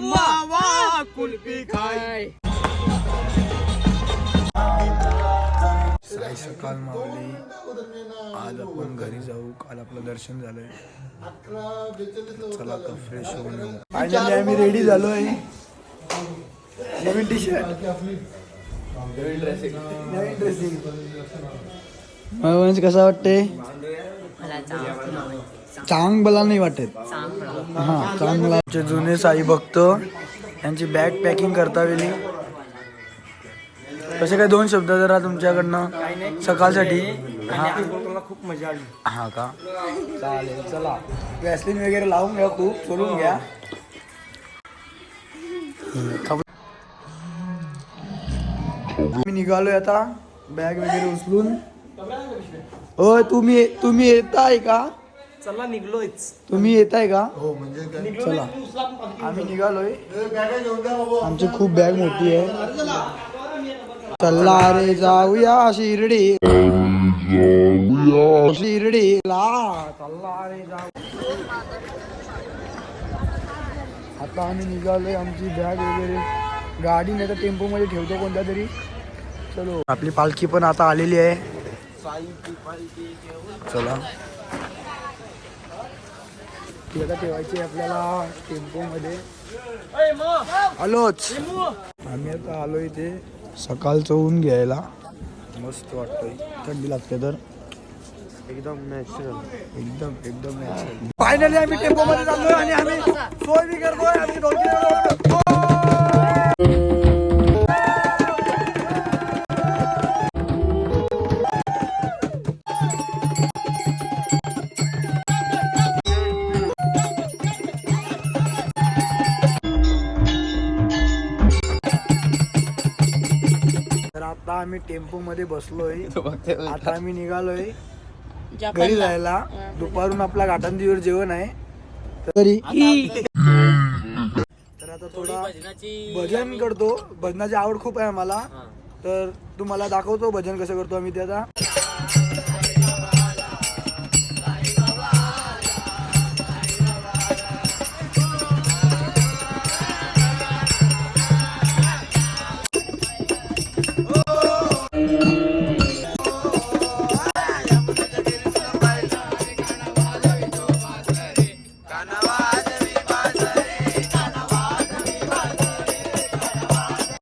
मावा कुल्फी खाय साई सकाळ मावली आज आपण घरी जाऊ. काल आपलं दर्शन झालंय. चला आता फ्रेश होऊन येऊ. फायनली आम्ही रेडी झालोय. नवीन टी शर्ट नवीन ड्रेसिंग नवीन कसा वाटते चांग मला नाही वाटत हा चांगला. आमचे जुने साई भक्त यांची बॅग पॅकिंग करता वेळी कसे काय दोन शब्द जरा तुमच्याकडनं सकाळसाठी. हा. खूप मजा आली. हा का? चालेल चला. वॅसलिन वगैरे लावून घ्या खूप सोडून घ्या. मी निघालोय आता बॅग वगैरे उचलून. होय तुम्ही तुम्ही येताय का? चला निघलोयच. तुम्ही येताय का? चला. आम्ही निघालोय. आमची खूप बॅग मोठी आहे. चला रे जाऊया शिर्डी. शिर्डीला चला रे जाऊ. आता आम्ही निघालोय आमची बॅग वगैरे. गाडी नाही तर टेम्पो मध्ये ठेवतो कोणत्या तरी. चलो. आपली पालखी पण आता आलेली आहे. चला. ती आता ठेवायची आपल्याला टेम्पो मध्ये आलोच. आम्ही आता आलो इथे सकाळचं ऊन घ्यायला. मस्त वाटतंय. थंडी लागते तर. एकदम नॅचरल एकदम एकदम फायनली आम्ही टेम्पो मध्ये चाललोय आणि आम्ही सोय बी करतोय. आम्ही आता आम्ही टेम्पो मध्ये बसलोय आता आम्ही निघालोय. घरी जायला. दुपारून आपला घाटांदीवर जेवण आहे. तरी तर आता थोडा भजन करतो. भजनाची आवड खूप आहे आम्हाला. तर तुम्हाला दाखवतो भजन कसं करतो आम्ही ते आता.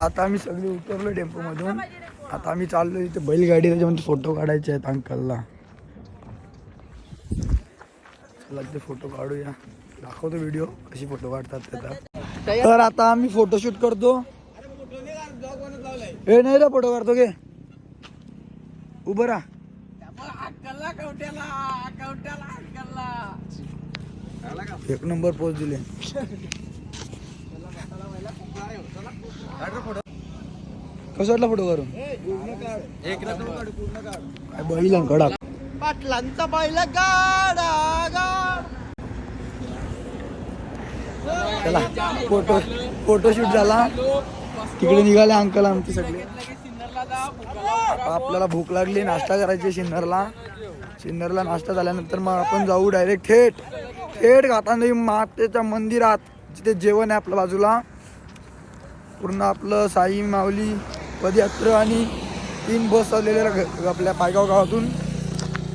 आता आम्ही सगळे उतरलो टेम्पो मधून आता आम्ही चाललो इथे बैलगाडी त्याच्यामध्ये फोटो काढायचे आहेत अंकलला. चला ते फोटो काढूया. दाखवतो व्हिडिओ कशी फोटो काढतात त्याचा तर. आता आम्ही फोटोशूट करतो. हे नाही रे फोटो काढतो गे उभं राहा. एक नंबर पोच दिले. कसं वाटला फोटो करून बैल कडा पाटलांचा बैल गाडा चला फोटो फोटोशूट झाला. तिकडे निघाले अंकल आमचे सगळे. आपल्याला भूक लागली नाश्ता करायची सिन्नरला सिन्नरला नाश्ता झाल्यानंतर मग आपण जाऊ डायरेक्ट थेट. थेट घाटांनी मातेच्या मंदिरात जिथे जेवण आहे आपल्या बाजूला. पूर्ण आपलं साई माऊली पदयात्रा आणि तीन बस चाललेल्या आपल्या पायगाव गावातून.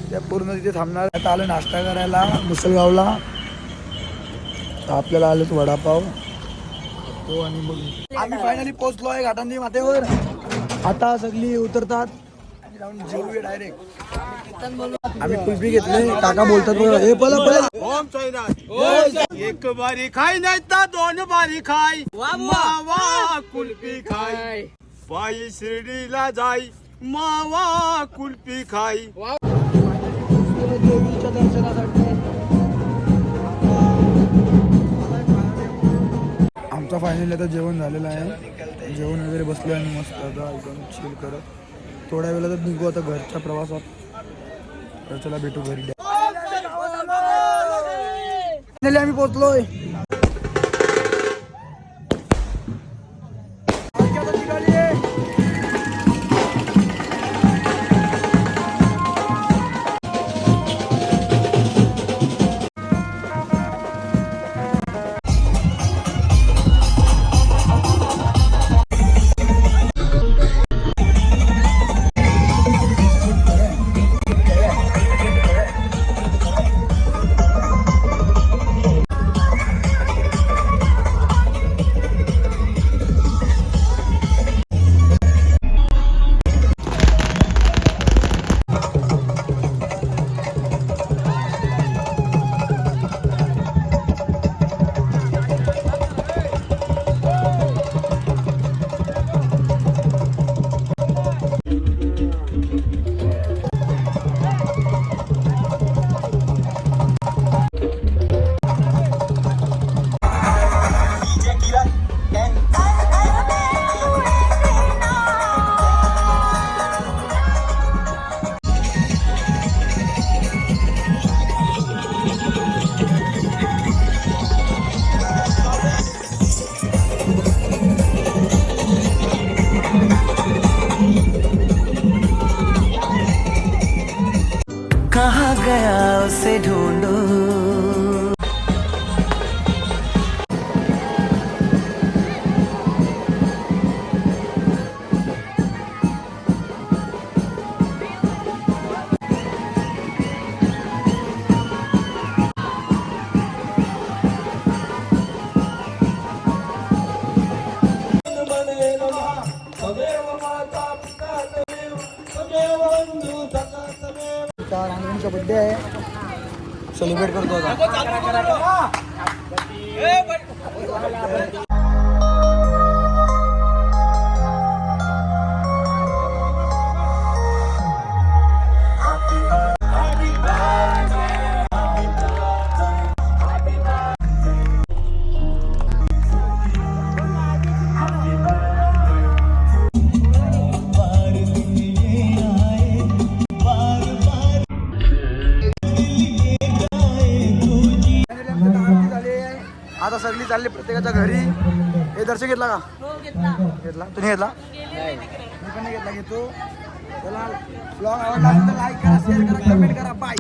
त्या पूर्ण तिथे थांबणार आता आलं नाश्ता करायला मुसलगावला. तर आपल्याला आलं वडापाव तो आणि मग आम्ही फायनली पोहोचलो आहे घाटांदी मातेवर आता सगळी उतरतात. जाऊन जेवूया डायरेक्ट आम्ही कुल्फी घेतली काका बोलतात बघा, हे पला पला ओम साईनाथ. एक बारी खाय नाही तर दोन बारी खाय मावा कुल्फी खाय पायी शिर्डीला जाई. मावा कुल्फी खाई. देवीच्या दर्शनासाठी आमचा फायनली आता जेवण झालेलं आहे. जेवण वगैरे बसलो आणि मस्त आता एकदम चिल करत. थोड्या वेळात निघू आता घरच्या प्रवासात तर चला भेटू घरी फायनली आम्ही पोहोचलोय कहा गया उसे ढूंढ रांगणीचा बड्डे आहे. सेलिब्रेट करतो आता. आता सगळी चालली प्रत्येकाच्या घरी. हे दर्शन घेतला का? घेतला. तुम्ही घेतला? मी पण नाही घेतला घेतो. चला ब्लॉग आवडला असेल तर लाईक करा शेअर करा कमेंट करा. बाय